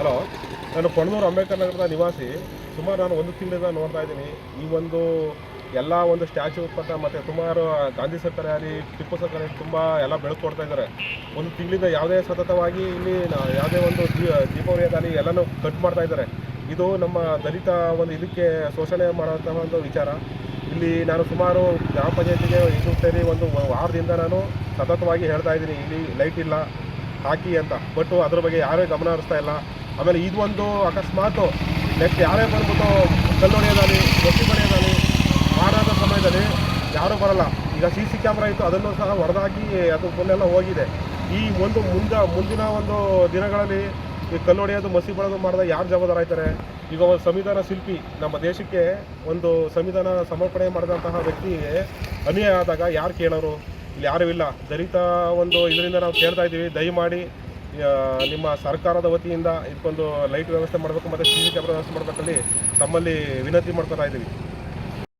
Hello, ನಾನು ಕೊಣ್ಮೂರು ಅಂಬೇಡ್ಕರ್ ನಗರದ ನಿವಾಸಿ. ಸುಮಾರು ನಾನು ಒಂದು ತಿಂಗಳಿಂದ ನೋಡ್ತಾ ಇದ್ದೀನಿ. ಈ ಒಂದು ಎಲ್ಲ ಒಂದು ಸ್ಟ್ಯಾಚು ಪಕ್ಕ ಮತ್ತು ಸುಮಾರು ಗಾಂಧಿ ಸರ್ಕಾರ ಆಗಲಿ, ಟಿಪ್ಪು ಸರ್ಕಾರ ತುಂಬ ಎಲ್ಲ ಬೆಳ್ಕೊಡ್ತಾ ಇದ್ದಾರೆ. ಒಂದು ತಿಂಗಳಿಂದ ಯಾವುದೇ ಸತತವಾಗಿ ಇಲ್ಲಿ ಯಾವುದೇ ಒಂದು ದೀಪಾವಳಿ ಆಗಲಿ ಎಲ್ಲನೂ ಕಟ್ ಮಾಡ್ತಾ ಇದ್ದಾರೆ. ಇದು ನಮ್ಮ ದಲಿತ ಒಂದು ಇದಕ್ಕೆ ಶೋಷಣೆ ಮಾಡುವಂತಹ ಒಂದು ವಿಚಾರ. ಇಲ್ಲಿ ನಾನು ಸುಮಾರು ಗ್ರಾಮ ಪಂಚಾಯತಿಗೆ ಇದು ಸೇರಿ ಒಂದು ವಾರದಿಂದ ನಾನು ಸತತವಾಗಿ ಹೇಳ್ತಾ ಇದ್ದೀನಿ. ಇಲ್ಲಿ ಲೈಟ್ ಇಲ್ಲ, ಹಾಕಿ ಅಂತ. ಬಟ್ ಅದ್ರ ಬಗ್ಗೆ ಯಾರೇ ಗಮನ ಹರಿಸ್ತಾ ಇಲ್ಲ. ಆಮೇಲೆ ಇದು ಒಂದು ಅಕಸ್ಮಾತ್ ನೆಕ್ಸ್ಟ್ ಯಾರೇ ಬಂದ್ಬಿಟ್ಟು ಕಲ್ಲು ಹೊಡೆಯೋದಾನಿ ಬಸ್ಸಿ ಹೊಡೆಯೋದಾಗಲಿ ಮಾಡಾದ ಸಮಯದಲ್ಲಿ ಯಾರೂ ಬರಲ್ಲ. ಈಗ ಸಿ ಸಿ ಕ್ಯಾಮ್ರಾ ಇತ್ತು, ಅದನ್ನು ಸಹ ಹೊಡೆದಾಕಿ ಅದು ಫುಲ್ಲೆಲ್ಲ ಹೋಗಿದೆ. ಈ ಒಂದು ಮುಂದ, ಮುಂದಿನ ಒಂದು ದಿನಗಳಲ್ಲಿ ಈ ಕಲ್ಲು ಹೊಡೆಯೋದು ಮಸಿ ಬಳೋದು ಮಾಡಿದ ಯಾರು ಜವಾಬ್ದಾರ ಆಯ್ತಾರೆ? ಈಗ ಒಂದು ಸಂವಿಧಾನ ಶಿಲ್ಪಿ, ನಮ್ಮ ದೇಶಕ್ಕೆ ಒಂದು ಸಂವಿಧಾನ ಸಮರ್ಪಣೆ ಮಾಡಿದಂತಹ ವ್ಯಕ್ತಿಗೆ ಅನ್ಯಾಯ ಆದಾಗ ಯಾರು ಕೇಳೋರು? ಇಲ್ಲಿ ಯಾರೂ ಇಲ್ಲ. ದಲಿತ ಒಂದು ಇದರಿಂದ ನಾವು ಕೇಳ್ತಾ ಇದ್ದೀವಿ. ದಯಮಾಡಿ ನಿಮ್ಮ ಸರ್ಕಾರದ ವತಿಯಿಂದ ಇದಕ್ಕೊಂದು ಲೈಟ್ ವ್ಯವಸ್ಥೆ ಮಾಡಬೇಕು ಮತ್ತು ಸಿ ಸಿ ಕ್ಯಾಮ್ರಾ ವ್ಯವಸ್ಥೆ ಮಾಡಬೇಕಲ್ಲಿ ತಮ್ಮಲ್ಲಿ ವಿನಂತಿ ಮಾಡ್ಕೊತಾ ಇದ್ದೀವಿ.